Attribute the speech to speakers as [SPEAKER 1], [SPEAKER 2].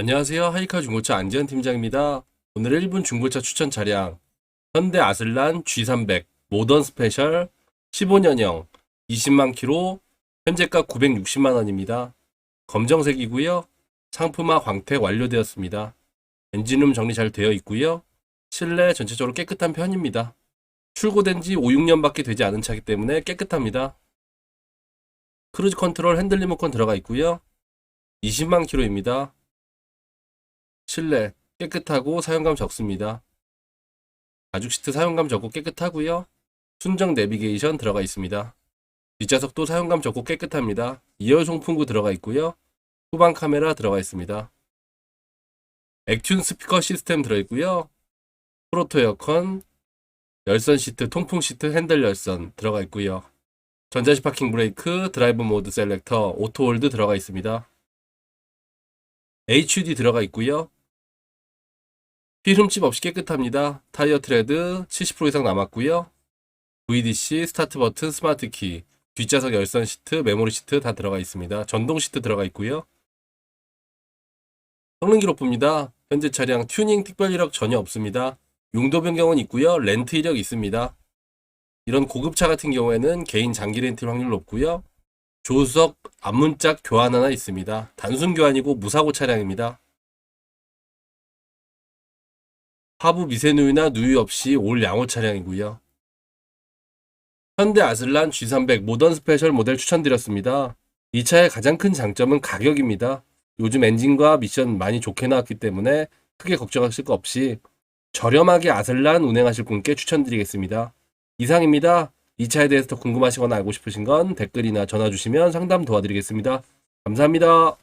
[SPEAKER 1] 안녕하세요. 하이카 중고차 안지현 팀장입니다. 오늘 1분 중고차 추천 차량 현대 아슬란 G300 모던 스페셜 15년형 20만 킬로 현재가 960만 원입니다. 검정색이고요. 상품화 광택 완료되었습니다. 엔진룸 정리 잘 되어 있고요. 실내 전체적으로 깨끗한 편입니다. 출고된 지 5, 6년밖에 되지 않은 차이기 때문에 깨끗합니다. 크루즈 컨트롤 핸들 리모컨 들어가 있고요. 20만 킬로입니다. 실내 깨끗하고 사용감 적습니다. 가죽 시트 사용감 적고 깨끗하고요. 순정 내비게이션 들어가 있습니다. 뒷좌석도 사용감 적고 깨끗합니다. 2열 송풍구 들어가 있고요. 후방 카메라 들어가 있습니다. 액튠 스피커 시스템 들어있고요. 프로토 에어컨, 열선 시트, 통풍 시트, 핸들 열선 들어가 있고요. 전자식 파킹 브레이크, 드라이브 모드 셀렉터, 오토 홀드 들어가 있습니다. HUD 들어가 있고요. 휠 흠집 없이 깨끗합니다. 타이어 트레드 70% 이상 남았고요. VDC, 스타트 버튼, 스마트 키, 뒷좌석 열선 시트, 메모리 시트 다 들어가 있습니다. 전동 시트 들어가 있고요. 성능 기록부입니다. 현재 차량 튜닝 특별 이력 전혀 없습니다. 용도 변경은 있고요. 렌트 이력 있습니다. 이런 고급차 같은 경우에는 개인 장기 렌트 확률 높고요. 조수석 앞문짝 교환 하나 있습니다. 단순 교환이고 무사고 차량입니다. 하부 미세누유나 누유 없이 올 양호 차량이고요. 현대 아슬란 G300 모던 스페셜 모델 추천드렸습니다. 이 차의 가장 큰 장점은 가격입니다. 요즘 엔진과 미션 많이 좋게 나왔기 때문에 크게 걱정하실 거 없이 저렴하게 아슬란 운행하실 분께 추천드리겠습니다. 이상입니다. 이 차에 대해서 더 궁금하시거나 알고 싶으신 건 댓글이나 전화 주시면 상담 도와드리겠습니다. 감사합니다.